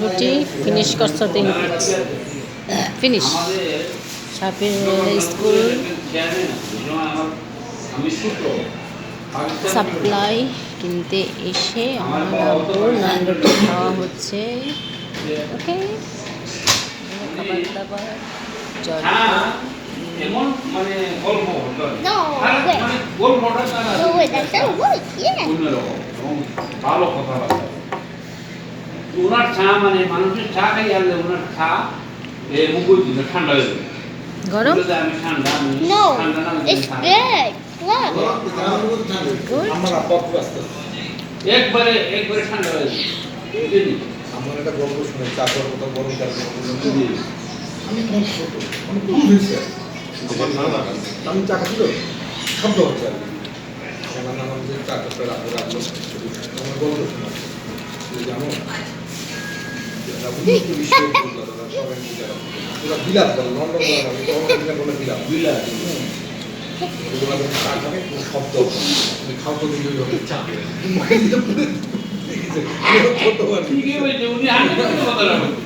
রুটি ফিনিশ করছ তিন ফিনিশ সাপের স্কুল। সাপ্লাই কিনতে এসে আমার আব্বুর নান রুটি খাওয়া হচ্ছে। ওকে খাবার দাবার জল হ্যাঁ এমন মানে গল্প No, হ্যাঁ, wait, that's not right. Yeah. অন্যরকম এবং ভালো কথাবার্তা ওনার চা মানে মানুষের চা খাই আনলে ওনার চা এ মুখই দিল ঠান্ডা হয়ে যাবে। গরম? আমি ঠান্ডা না আমি it's ঠান্ডা। Look. Good. আমার আব্বা খুব একবারে একবারে ঠান্ডা হয়ে যাবে। আমার একটা গল্প শুনে চাকর কথা বড় গল্প আমি তখন ছোট আমি খুব হয়েছে। আমি চাকা ছিল শব্দ হচ্ছে। আর কি আমার নানা যে চাকরটা রাখল রাখল আমার গল্প শোনা জানো? বিলাপ বলে লন্ডন বলে বিলাপ কোনো শব্দ।